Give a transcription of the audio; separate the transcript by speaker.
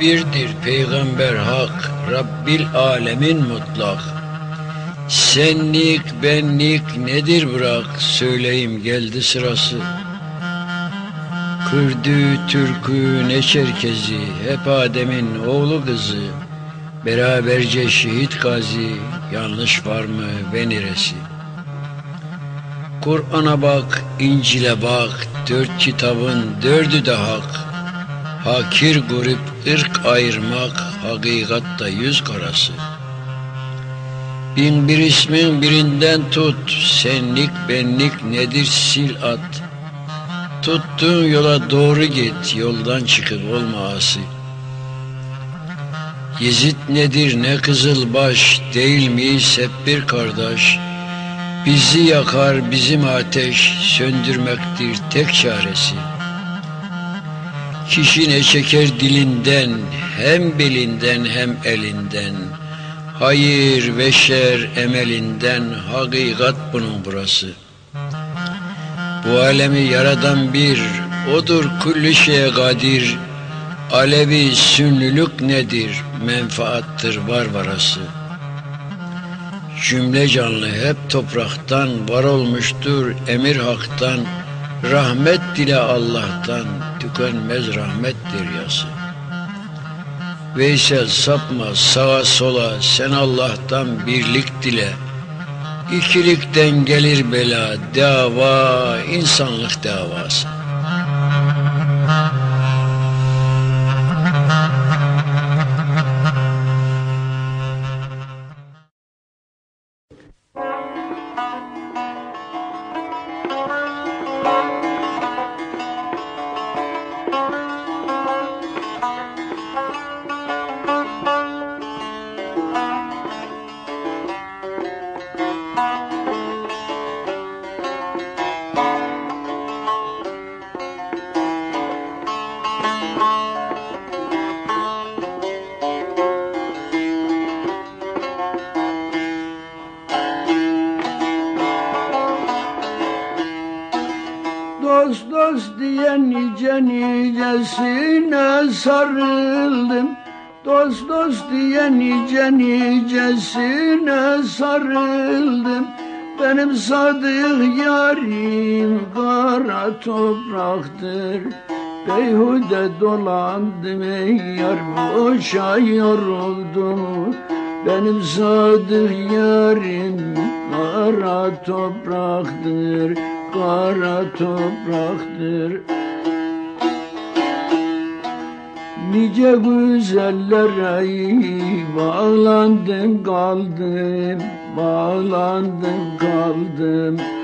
Speaker 1: birdir peygamber hak Rabbil alemin mutlak Senlik benlik nedir bırak söyleyeyim geldi sırası Kürdü, Türkü, ne Çerkezi hep Adem'in oğlu kızı Beraberce şehit gazi yanlış var mı ve neresi? Kur'an'a bak, İncil'e bak, dört kitabın dördü de hak. Hakir grup ırk ayırmak, hakikatta yüz karası. Bin bir ismin birinden tut, senlik benlik nedir sil at. Tuttuğun yola doğru git, yoldan çıkıp olma asi. Yezid nedir ne kızılbaş, değil miyiz hep bir kardeş? Bizi yakar bizim ateş, söndürmektir tek çaresi. Kişi ne çeker dilinden, hem belinden hem elinden. Hayır ve şer emelinden, hakikat bunun burası. Bu alemi yaradan bir, odur kulli şeye kadir. Alevi sünnülük nedir, menfaattır var varası. Cümle canlı hep topraktan var olmuştur emir haktan. Rahmet dile Allah'tan tükenmez rahmettir yası. Veysel sapma sağa sola sen Allah'tan birlik dile. İkilikten gelir bela dava insanlık davası.
Speaker 2: Dost dost diye nice nicesine sarıldım. Dost dost diye nice nicesine sarıldım Benim sadık yarim kara topraktır. Beyhude dolandım ey yar boşa yoruldum. Benim sadık yarim kara topraktır Kara topraktır Nice güzellere bağlandım kaldım Bağlandım kaldım